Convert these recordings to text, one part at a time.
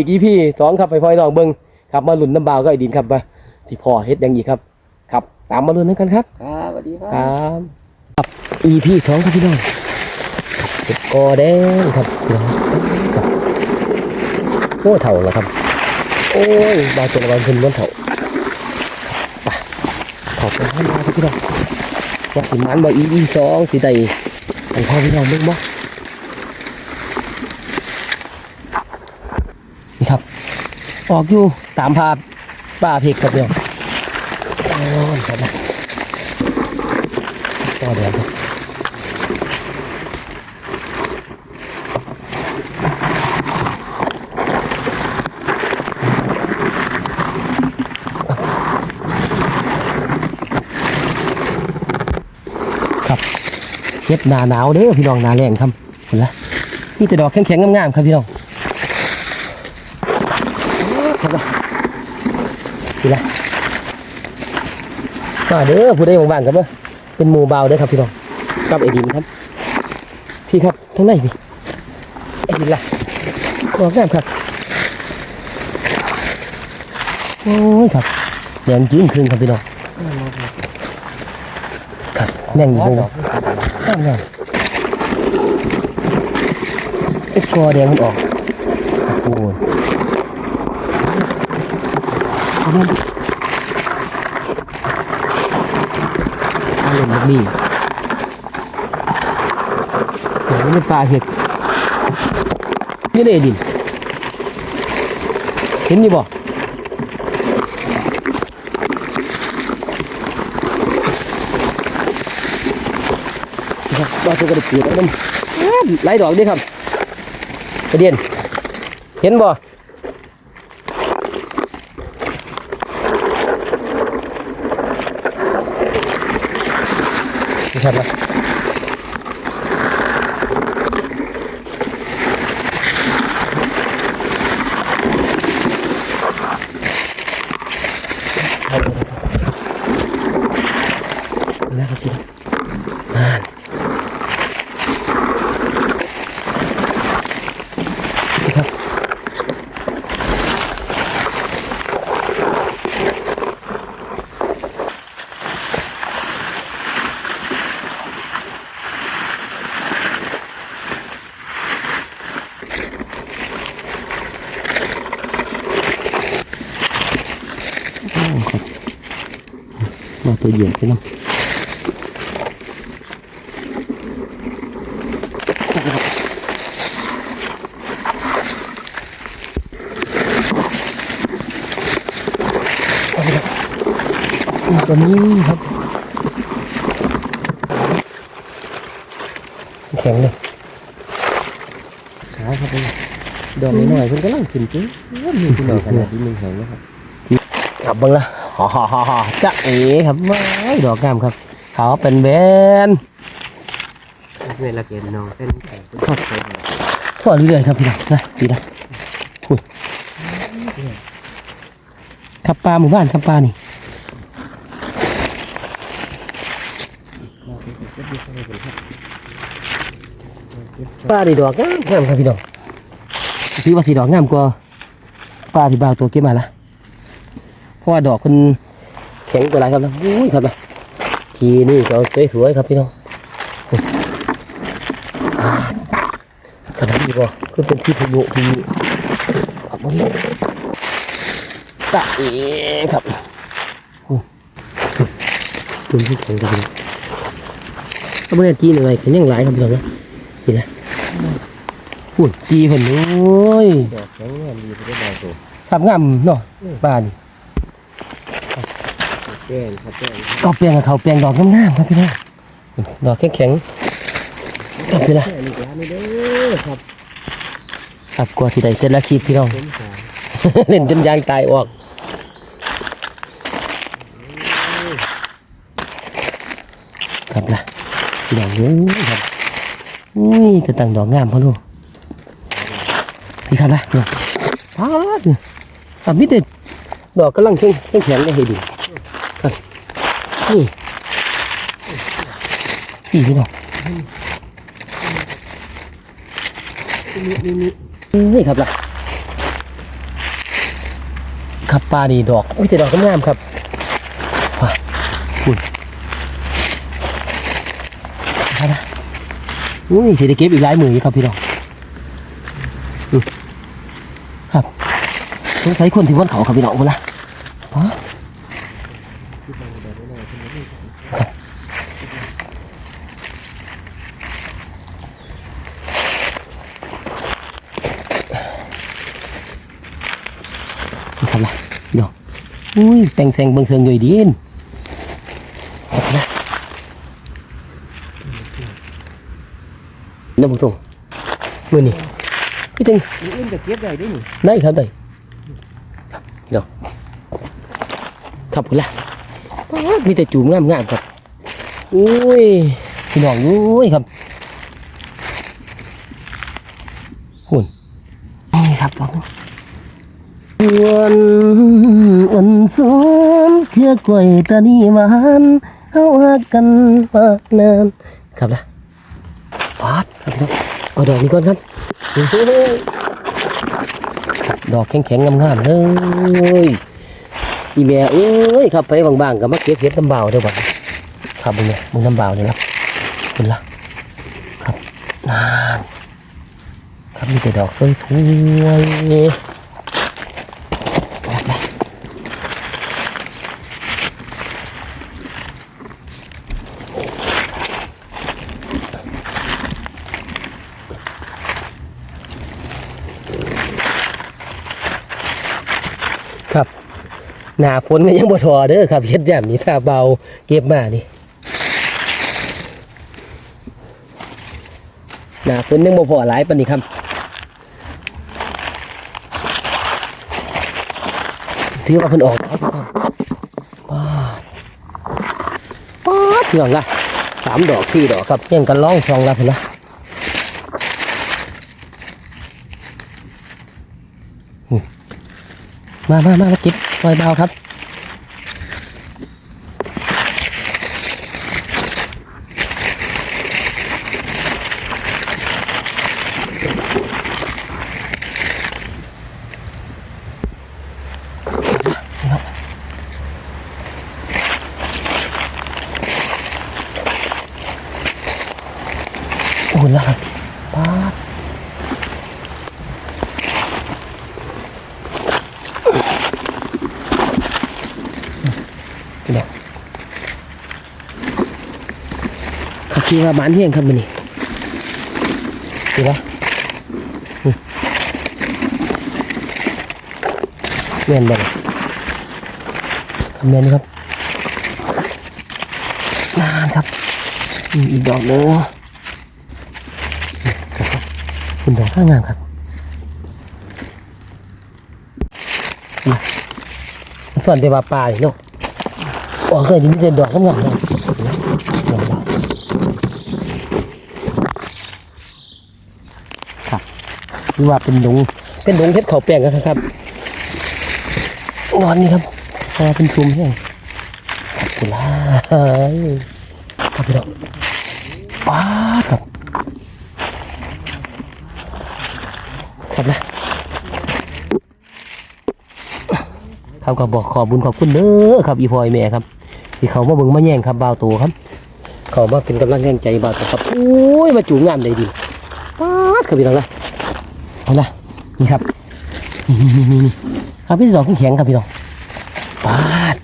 อีกอีพี่สองครับไปพ่อยน้องเบิ้งครับมาหลุนน้ำบาวก็ไอ้ดินครับมาสิพ่อเฮ็ดหยังอีกครับ ครับ ตามมาลุ้นกันครับ ครับสวัสดีคครับรับ ครับ EP สองครับพี่น้องเห็ดกอแดงครับพี่น้องครับโอ้เถ่าแล้วครับ โอ้ยบาวตัวละวันเพิ่นวันเถ่าไปเถ่าเป็นห้ามาครับพี่น้องว่าสิมันบ่ EP สองสิได้อันพ่อพี่น้องเบิ่งบ่นี่ครับ ออกอยู่ตามภาพป้าเพกครับพี่น้องโอ้ยครับนะก็เดี๋ยวครับครับเฮ็ดหนาหนาวเด้อพี่น้องหนาแรงครับเห็นละมีแต่ดอกแข็งๆงามๆครับพี่น้อง ครับพี่ละมาเด้อผู้ใดว่างๆครับเด้อเป็นหมู่เบาเด้อครับพี่น้องกับไอ้ดินครับ พี่ครับทั้งในพี่ไอ้ดินล่ะดอกงามครับโอ้ยครับแดงจื้นครึ่งครับพี่น้องครับแน่งอยู่ตรงนี้งามงาไอ้กอแดงมันออกโอ้ห เอามาเอาลงแบบนี้เดี๋ยวมันเป็นปลาเห็ดนี่เลยดินเห็นอยู่บ่ครับว่าตัวกระดิกเกลือน้ำไหลดอกดิครับกระเดียนเห็นบ่ นี่ครับนะนี่นะครับพี่อ่านนี่ครับโอ้ครับมา ตัวเหยียบไปน้ำตัวนี้ครับแข็งเลยขาครับพี่ดอกน้อยๆเพิ่นกำลังขึ้นจริงมีที่ดอกขนาดที่มึงแข็งนะครับครับบิ่งละ จะเอ๋ครับว้ายดอกงามครับ เขาเป็นแบนเวลาเกมน้องเป็นไก่เป็นครับก็เรื่อยครับพี่น้องนะดีนะอุ้ยขับปลาหมู่บ้านขับปลานี่ปลาดีดอกงามงามครับพี่น้องพี่ว่าสีดอกงามกว่าปลาที่บ่าวตัวเก็บมาละ เพราะว่าดอกมันแข็งกว่าหลายครับนะอุ้ยครับนะทีนี่ก็สวยๆครับพี่น้องอ่าขนาดนี้ก็คือเป็นที่พยุพยุครับผมตะเอ๋ครับอุ้ยตุนที่แข็งครับพี่น้องถ้าไม่ได้จีนอะไรแข็งยังหลายครับพี่น้องนะนี่นะหุ่นจีเพิ่นโอ้ยดอกแข็งงามดีไปได้บางตัวขับงามเนาะบ้าน แก้งครับแก้งก็เปลียงกับเขาเปลียงดอกงามๆครับพี่น้องดอกแข็งๆครับพี่ละแก้งนี่ร้านนี้เด้อครับครับกลัวที่ใดเจ็ดละคลิปพี่น้องผมสายเล่นจนยางตายออกครับละพี่น้องเอ้ยครับอุ้ยกระตังดอกงามพ่อลูกพี่ครับละเนาะป้าดเนี่ยครับมิเด็ดดอกกำลังแข็งแข็งๆเลยให้ดูครับ อพี่พี่น้องนี่ครับล่ะครับปลานี่ดอกอุ้ยแต่ดอกก็งามครับว้าคุณครับนะอุ้ยสิได้เก็บอีกหลายหมืออยู่ครับพี่น้องครับสงสัยคนที่วันเขาครับพี่น้องคนละอ๋อครับนี่ครับละพี่น้อง อุ้ยแต่งแซงบิงเทิงอยู่ดีนนะน้ำบุตรงมือนี่พี่ตึงนี่อื่นจะเก็บได้ด้วยนี่ได้ครับได้ครับพี่น้องขับคุณละมีแต่จูมงามงามครับอุ้ยพี่น้องอุ้ยครับหุ่นนี่ครับดอกหนึง วนอันสมเคือกล้วยตานีหวานเฮาหักกันมานานครับละปาดครับพี่น้องเอาดอกนี้ก่อนครับเฮ้ยดอกแข็งๆงามๆเลยอีแม่เอ้ยครับไปบางๆก็มาเก็บเห็ดน้ำเบาเด้อบัดนี้ครับมึงเนี่ยมึงน้ำเบาเนี่ยครับคุณละครับนานครับมีแต่ดอกสวยๆ หนาฝนก็ยังบ่ทอเด้อครับเฮ็ดยามนี้ถ้าเบาเก็บมานี่หนาฝนยังบ่พอหลายปานนี้ครับถือว่าเพิ่นออกแล้วครับว้าป๊าดเถื่องละสามดอกสี่ดอกครับยังกันร้องซองละเพิ่นละมมามามามาเก็บ ซอยเบาครับ โอ้ละครับป๊าดพี่น้อง ขับขี่าบานเที่ยงครับมันนี่ดีละอืมแม่นบ่เนี่ยครับแม่นครับนานครับอีกดอกหนึงคุณดอกข้างงามครับมาสอนเดว่าปลาอยู่เนาะออกเลยนี่มีแต่ดอกข้างงามเลยดอกดอกครับ นี่ว่าเป็นดงเป็นดงเพชรเขาแป้งกันครับนอนนี่ครับพอเป็นซุมแห้งขอบคุณล่ะครับพี่ดอกป้าดครับครับนะเขาก็บอกขอบุญขอบคุณเด้อครับอีพอยแม่ครับ ที่เขามาเบิ่งมาแย่งครับบ่าวโตครับเขามาเป็นกำลังแรงใจบ่าวโตครับโอ้ยมาจูงงามได้ดีป๊าดครับพี่น้องนะ เอาละนี่ครับนี่นี่นี่นี่ครับพี่ดอกแข็งครับพี่น้องปาด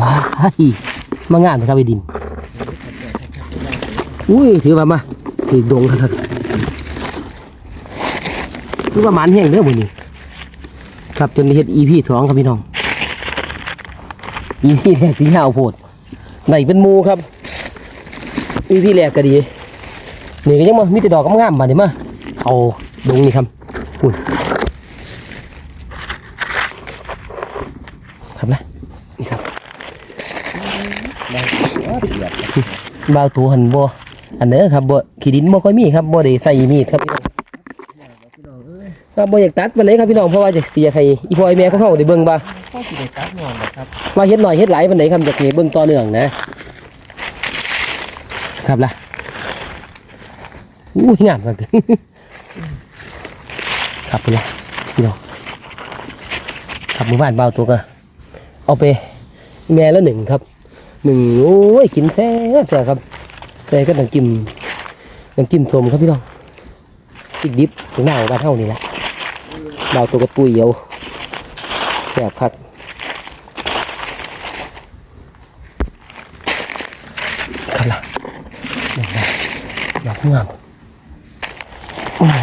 ว้ายมางามเลยครับไอ้ดินอุ้ยถือว่ามาถือดงครับคือว่ามันแห้งเด้อมื้อนี้ครับจนเฮ็ด EP สองครับพี่น้อง EP แรกที่ยาวโพดไหนเป็นมูครับ EP แรกก็ดีนี่ก็ยังมามีแต่ดอกงามๆบาดนี้มาเอา ดงนี่ครับคุณครับนะนี่ครับบ่าวตัวหันบ่อันเด้อครับบ่ขีดินบ่ค่อยมีครับบ่ได้ใส่มีดครับพี่น้องครับบ่อยากตัดวันไหนครับพี่น้องเพราะว่าจะเสียใครอีพ่อไอแม่ของเข้าได้เบิ่งบ่าว่าเฮ็ดหน่อยเฮ็ดหลายวันไหนครับจะให้เบิ่งต่อเนื่องนะ ครับล่ะอู้ยงามครับ ครับพุ่นล่ะพี่น้องครับมู่บ้านเบาตัวก็เอาไปแม่ละหนึ่งครับหนึ่งโอ้ยกินแซ่บแซ่ครับใส่ก็น้ำจิ้มน้ำจิ้มส้มครับพี่น้องอีกดิบถึงหน้าบ้านเท่านี่แหละเบาตัวก็ตุยเดียวแซ่บครับครับล่ะดอกดอกงามโอ้ย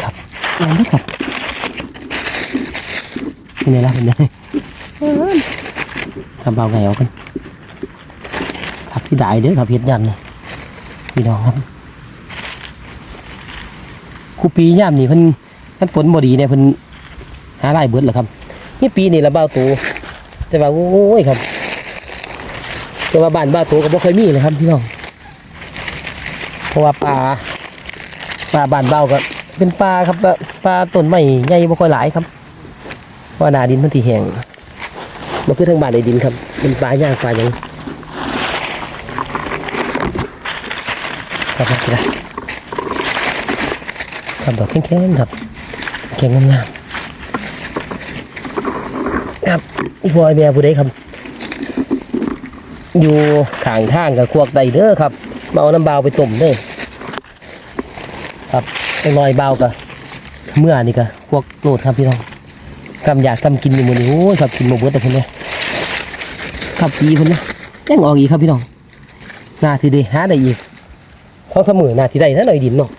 ครับงามด้วยครับ เป็นไงล่ะเป็นไงทำเบาไงเอากันครับที่ได้เด้อครับเฮ็ดยันเลยพี่น้องครับครูปีย่ามนี่เพิ่นท่านฝนบ่ดีเนี่ยเพิ่นหาไร่เบิดเหรอครับนี่ปีนี่ละเบ้าตูแต่ว่าโอ้ยครับแต่ว่าบ้านเบ้าตูก็บ่เคยมีเลยครับพี่น้องเพราะว่าป่าป่าบ้านเบ้าก็เป็นป่าครับป่าต้นไม้ใหญ่บ่ค่อยหลายครับเพราะ ว่าหนาดินมันที่แห้งมันคือทางบ้านในดินครับเป็นปลาย่างปลาอย่างครับครับครับดอกแข็งๆครับแข็งงามๆครับอีพอยแม่ผู้ใดครับ อยู่ข้างทางกับควักใดเด้อครับมาเอาน้ำเบาไปต้มเด้อครับไอ้ลอยเบากับเมื่อนี่ก็พวกโลดครับพี่น้อง กำอยากกำกินอยู่มือนี้โอ้ยครับกินหมาเบิดแต่เพิ่นเนี่ยครับปีเพิ่นเนี่ยยังออกอีกครับพี่น้องนาสิได้หาได้อีกสองสมอนาสิได้นะหน่อยดินเนาะ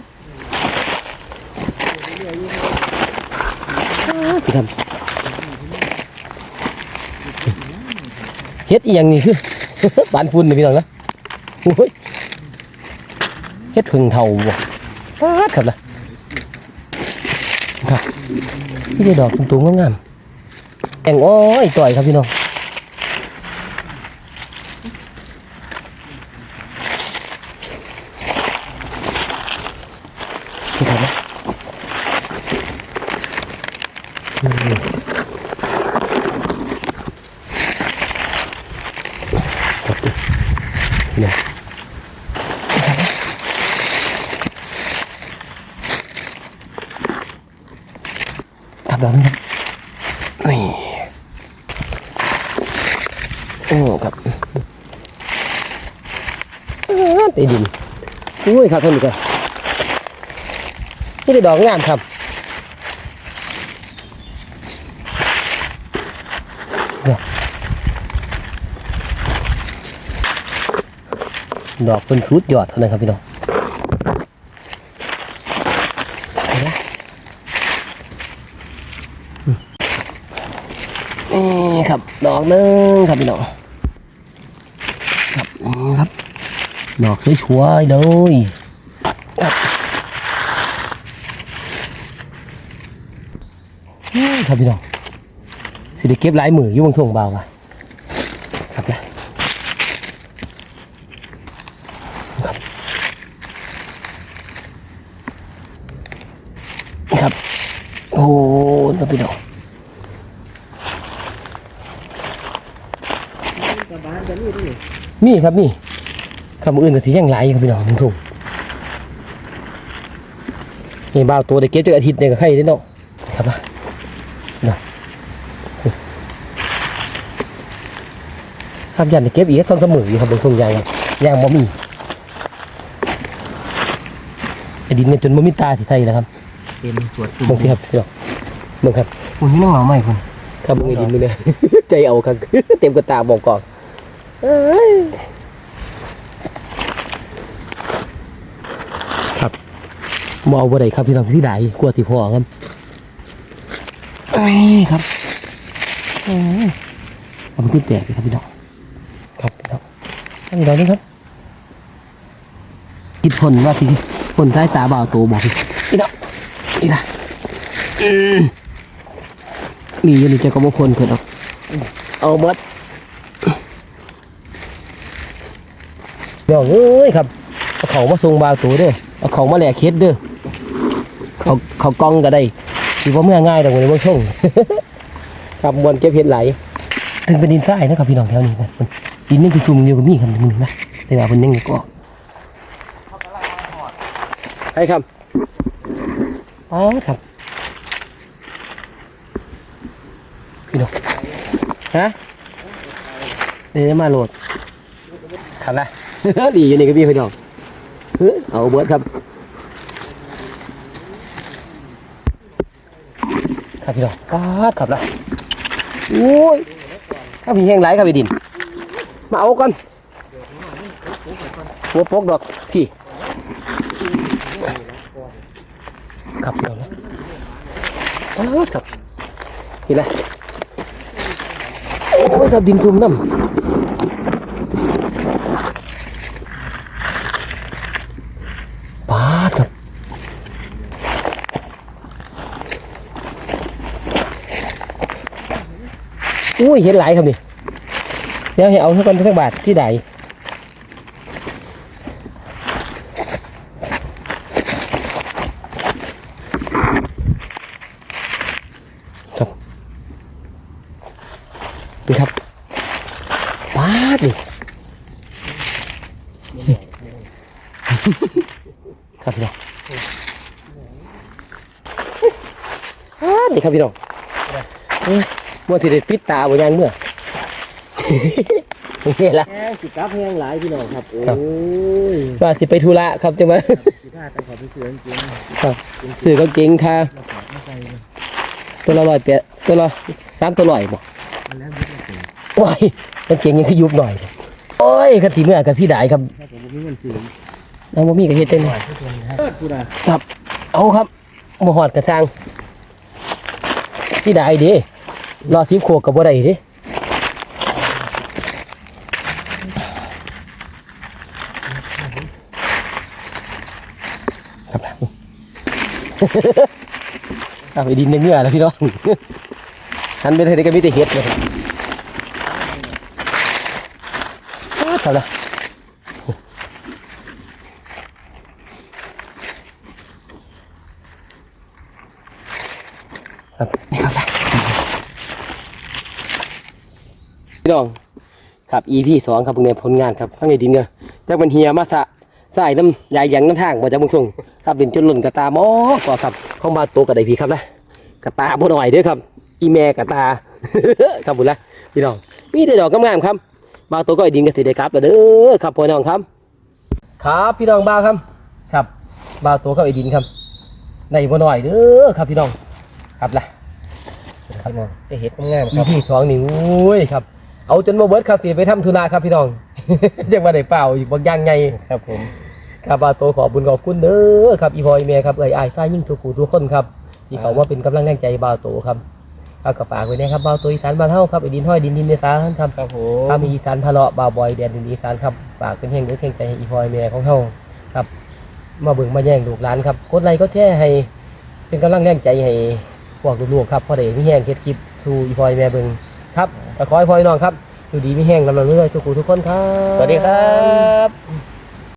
พี่ครับเฮ็ดอีหยังนี่คือบานพุ่นนี่พี่น้องนะโอ้ยเฮ็ดผึ่งเท่าบ่ปาครับล่ะครับ นี่ดอกตุ้งๆงามๆแองอ้อยต่อยครับพี่น้องนี่ครับนะอืมครับนี่ครับดอกนึงครับ นี่โอ้ครับ อ้าไปดินอุ้ยครับท่านผู้ชมนี่ได้ดอกงามครับดอกเป็นสุดยอดเท่านั้นครับพี่น้องนี่ครับ ดอกหนึงครับพี่น้องครับนี่ครับ ดอกสวยๆเลยครับพี่น้องสิได้เก็บหลายมืออยู่บางส่งเบาว่ะครับนะครับครับโอ้ครับพี่น้องกับบ้านจะนี่ดินี่ครับนี่ คำอื่นก็สิยังไหลครับพี่น้องทุ่งนี่บ่าวตัวได้เก็บจากอาทิตย์เนี่ยก็ไข่ได้เนาะครับนะเนาะครับยันได้เก็บอีกสองสามมืออยู่ครับบนทุ่งยางครับยางบ่มีไอ้ดินเนี่ยจนบ่มีตาสิใส่แล้วครับเป็นสวดมองที่ครับพี่น้องเบิ่งครับคุณนี่น้องเหงาไหมคุณครับมึงไอ้ดินมึงเนี่ยใจเอาครับเต็มกระตาบอกก่อนเอ้ยครับ มเอาบ่ได้ครับพี่น้องที่ใดกลัวสิพอครับเอ้ยครับเอ้ยเอามันขึ้นแตกเลยครับพี่น้องครับพี่น้องอันนี้เรานี่ครับกิดผลว่าสิผลใต้ตาบ่าวโตบอกพี่พี่น้องนี่นะอืมนี่อยันนี่จะก็บ่คนเกิดออกเอาหมดเดี๋ยวเอ้ยครับเอาเขามาส่งบาวตัวเด้อเอาเขามาแหลกเคสเด้อ เขาเขากล้องก็ได้ถือว่าเมื่อง่ายแต่วันนี้บ่ช่วงครับมวนเก็บเห็ดไหล ถึงเป็นดินทรายนะครับพี่น้องแถวนี้นะมันดินนี่คือจุ่มเดียวกับมีครับมึงนะแต่ว่าเพิ่นยังก็ให้ครับอ๋อครับพี่น้องฮะเดี๋ยวมาโหลดครับนะดีอยู่นี่ก็พี่พี่น้องเฮ้ยเอาเบิร์ดครับ ครับพี่น้องปาดครับนะโอ้ยข้าพี่แห้งไหลครับพี่ดิน มาเอากันหัวโปกดอกพี่ครับพี่น้องนะปาดครับนี่แหละโอ้ยครับดินทุ่มน้ำปาดครับ อุ้ยเห็นหลายครับนี่เดี๋ยวให้เอาเท่ากันทั้งบาทที่ใดครับนี่ครับว้าดนี่ครับพี่น้องว้าดนี่ครับพี่น้องเอ้ มื่อที่ได้ปิดตาบ่ยังเมื่อนี่ละแห้งสิกับแห้งหลายพี่น้องครับ โอ้ครับยว่าสิไปธุระครับจังมาสิท่าไปขอไปเสือจริงครับสื่อก็เก่งค่ะๆมาขอมาใส่เลยตัวละร้อยเปียตัวละสามตัวร้อยบ่มันแล้วไม่ได้เสือว้ายกางเก่งยังคือยุบหน่อยโอ้ยคันทีเมื่อกับที่ได้ครับถ้าผมมีเงินซื้อเอาบ่มีก็เฮ็ดได้หน่อยทุกคนครับเปิดกูนะครับ เอาครับบ่ฮอดกระซังที่ได้เด้ รอสิบขวก็บ่ได้ด้ครับเอาไปดินในเงื่อแล้วพี่น้องหันไปทางไหนก็มีแต่เห็ดเลยครับเอาละครับนี่ครับ พี่น้องครับ EP สองครับเพิ่งได้ผลงานครับข้างในดินเนอจากมันเฮียมาสะสายน้ำยายยังน้ำทางมาจากมืองส่งครับเป็นจนหล่นกระตาหมอก็ครับเข้ามาตัวกระไดพีครับนะกระตาบ่หน่อยเด้อครับ อีแม่กระตาครับบุญละพี่น้องมีแต่ดอกงามๆครับบางตัวก็ไอดินกสิได้ครับเด้อครับพ่อน้องครับ ครับพี่น้องบ้าครับ ครับบางตัวก็ไอ้ดินครับในบ่หน่อยเด้อครับพี่น้องครับล่ะครับน้องจะเห็ดงามครับพี่สองนี่โอ้ยครับ เอาจนบ่เบิดครับสิไปทำธุระครับพี่น้อง จังว่าได้เปล่าอีกบางอย่างไงครับผมครับบาโตขอบุญขอบคุณเด้อครับอีพอยเมียครับเอ้ยอ้ายฟ้ายิ่งทุกผู้ทุกคนครับที่เขาว่าเป็นกำลังแรงใจบาโตครับเอากระฝากไว้นะครับบาโตอีสานบ้านเฮาครับไอ้ดินห้อยดินดินเนสาท่านทำครับผถ้ามมีอีสานพะเลาะบาวบอยแดนดินอีสานครับฝากเป็นแห่งเด้อแห่งใจให้อีพอยเมียของเฮาครับ มาเบิ่งมาแย่งลูกหลานครับกดไลค์ก็แช่ให้ เป็นกำลังแรงใจให้พวกลูกๆครับพอได้มีแห้งเฮ็ดคลิปสู่อีพอยแม่เบิ่ง ครับก็ขอให้พอยน้องครับอยู่ดีมีแห้งลำลำเรื่อยๆทุกคนทุกคนครับ สวัสดีครับ